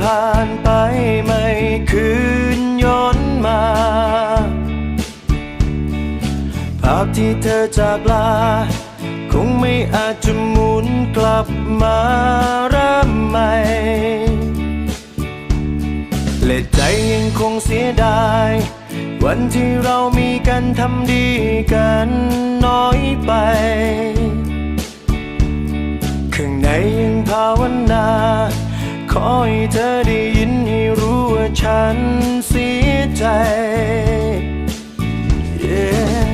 ผ่านไปไม่คืนย้อนมา ภาพที่เธอจากลา คงไม่อาจจะหมุนกลับมาเริ่มใหม่และใจยังคงเสียดาย วันที่เรามีกันทำดีกันน้อยไปข้างในยังภาวนา ขอให้เธอได้ยินให้รู้ว่าฉันเสียใจ Yeah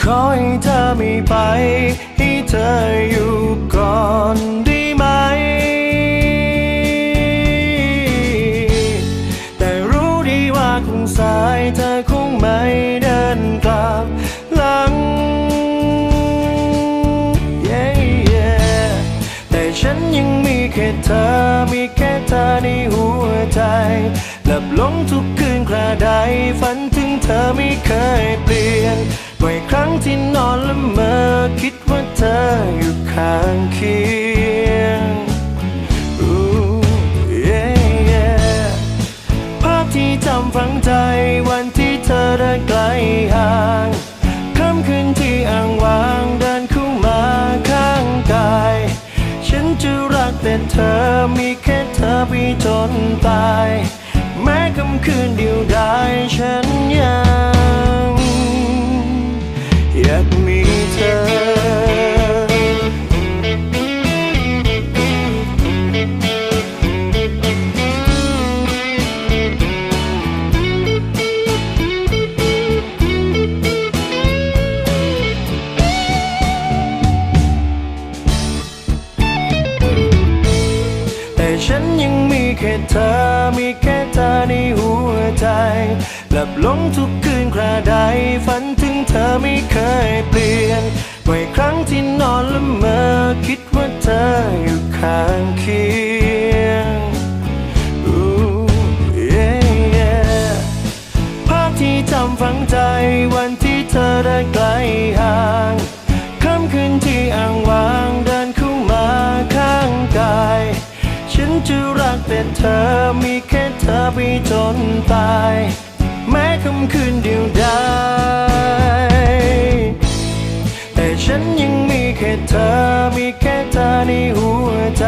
ขอให้เธอไม่ไป ให้เธออยู่ก่อนดี แค่เธอ มีแค่เธอในหัวใจ หลับหลงทุกคืนคราใด ฝันถึงเธอไม่เคยเปลี่ยนบ่อยครั้งที่นอนละเมอ คิดว่าเธออยู่ข้างเคียง Ooh, yeah, yeah ภาพที่จำฝังใจวันที่เธอเดินไกล จะรักแต่เธอมีแค่เธอไปจนตาย แม้ค่ำคืนเดียวดายฉันยัง ค่เธอ มีแค่เธอในหัวใจหลับหลงทุกคืนคราใด ฝันถึงเธอไม่เคยเปลี่ยนบ่อยครั้งที่นอนละเมอคิดว่าเธอ จะรักแต่เธอมีแค่เธอไปจนตาย แม้คำคืนเดียวดายแต่ฉันยังมีแค่เธอมีแค่เธอในหัวใจ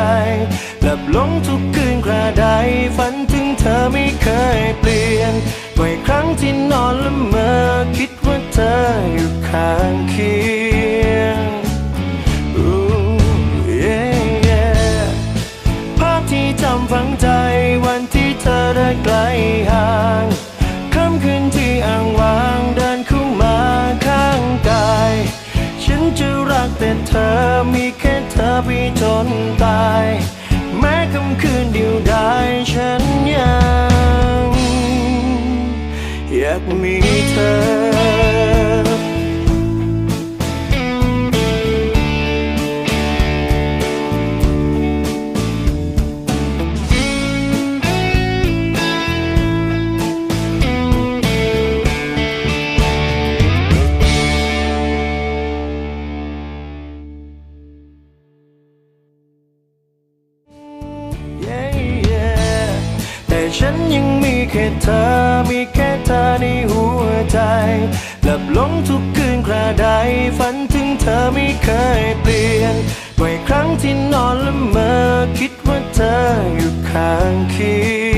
หลับลงทุกคืนคราใดฝันถึงเธอไม่เคยเปลี่ยนบ่อยครั้งที่นอนละเมอคิดว่าเธออยู่ข้างเคียง แต่เธอมีแค่เธอไปจนตาย แม้ค่ำคืนเดียวดายฉันยัง อยากมีเธอ ฉันยังมีแค่เธอ มีแค่เธอในหัวใจหลับหลงทุกคืนคราใด ฝันถึงเธอไม่เคยเปลี่ยนบ่อยครั้งที่นอนละเมอ คิดว่าเธออยู่ข้างเคียง